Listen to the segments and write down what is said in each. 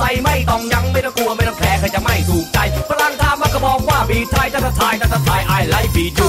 ใส่ไม่ต้องยังไม่ต้องกลัวไม่ต้องแคร์ใครจะไม่ถูกใจฝรั่งถามมาก็บอกว่าบีไทยจะทายจะทายไอไลฟ์บีจู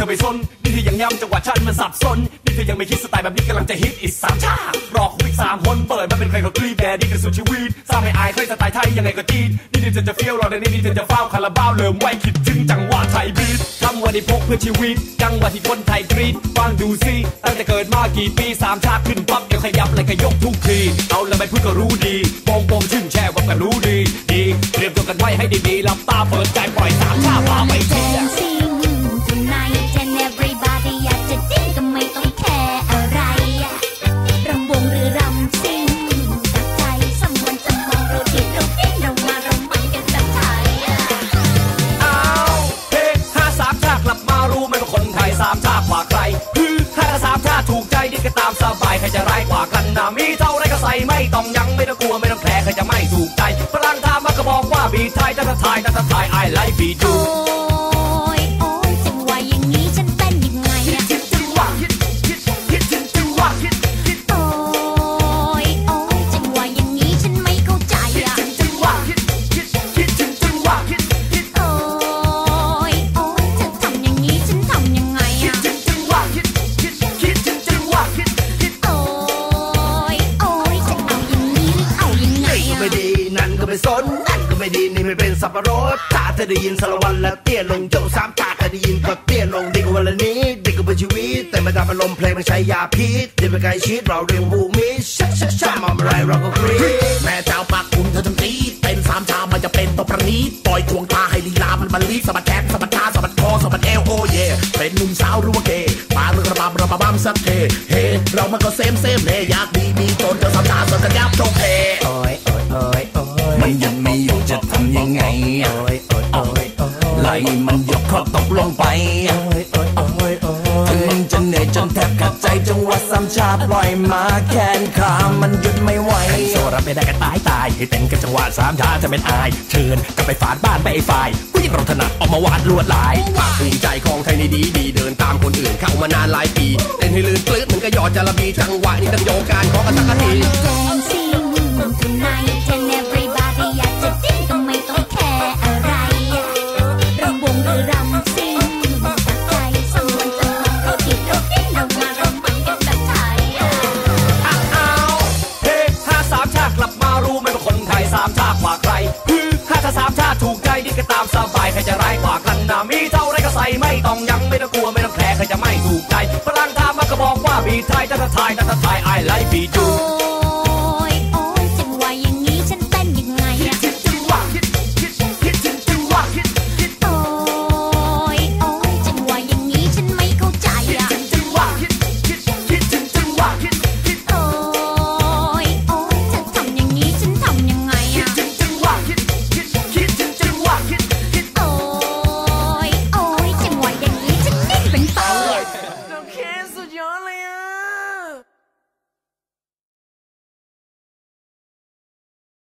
ธอไม่สนนี่เธอยังย้ำจังหวะฉันมันสับสนนี่เธอยังไม่คิดสไตล์แบบนี้กำลังจะฮิตอีกสามชาติรอคุยสามคนเปิดมาเป็นใครก็กรีดแดดดี้กันสุดชีวิตสร้างให้อายเคยสไตล์ไทยยังไงก็จีดนี่นี่เธอจะเฟี้ยวรอในนี่นี่เธอจะเฝ้าคาราบาวเริ่มไว้คิดถึงจังหวะไทยบีทคำว่าที่พกเพื่อชีวิต จังหวะที่คนไทยกรีดฟังดูสิตั้งแต่เกิดมากี่ปีสามชาติขึ้นปั๊บเดี๋ยวขยับเลยก็ยกทุกทีเอาล้วไม่พูดก็รู้ดีโปงโปงชื่นแช่ว่าก็รู้ดีดีเตรียมตัวกันไว้ให้ดีๆหลับตาเปิดใจปล่อยสามชาติพาไปเที่ยวากกว่าใครฮือถ้าสามชาติถูกใจดีก็ตามสบายใครจะร้ายกว่ากันนะมีเท่าไรก็ใส่ไม่ต้องยังไม่ต้องกลัวไม่ต้องแคร์ใครจะไม่ถูกใจพลังทามมาก็บอกว่าบีไทยถ้าถ้าไทยถ้าถ้าไทยไอไลฟ์บีดู ไม่เป็นสับปะรดถ้าเธอได้ยินสารวันแล้วเตี้ยลงโจสามตาเคยได้ยินก็เตี้ยลงดีกว่าวันละนี้ ดีกว่าชีวิต แต่ไม่ทำอารมณ์เพลงมันใช้ยาพิษเดี๋ยวไปไกลชิดเราเรียงบูมิชชะชชะมาอะไรเราก็กรี๊ดแม่เจ้าปากคุณเธอทำตีเต้นสามชามมันจะเป็นตัวประณีตปล่อยควงตาให้ลีลามันมันลีสะบัดแขนสะบัดขาสะบัดคอสะบัดเอวโอ้เย่เป็นหนุ่มสาวรู้ว่าเกย์มาเรื่องระบำระบำสักเทเฮเรามันก็เซมเซมเฮอยา มันยกข้อตกลงไปโอ้ยโอ้ยโอ้ยโอ้ถึงจะเหนื่อยจนแทบขาดใจจังหวะสามชาปล่อยมาแขนขามันหยุดไม่ไหวโซรับไม่ได้กันตายตายให้เต้นกันจังหวะสามชาจะเป็นอาย เชิญกลับไปฝาดบ้านไปไอ้ฝ่ายผู้หญิงเราถนัดออกมาวาดลวดลายภูมิใจของไทยในดีดีเดินตามคนอื่นเข้ามานานหลายปีเต้นให้ลื่นปลื้ดเหมือนกับหยอดจะระบีจังหวะนี้ต้องโยกการขอกันสักที สามชาติกว่าใครคือข้าจะสามชาติถูกใจดีก็ตามสบายใครจะร้ายกว่ากันนะมีเท่าไรก็ใส่ไม่ต้องยัง okay.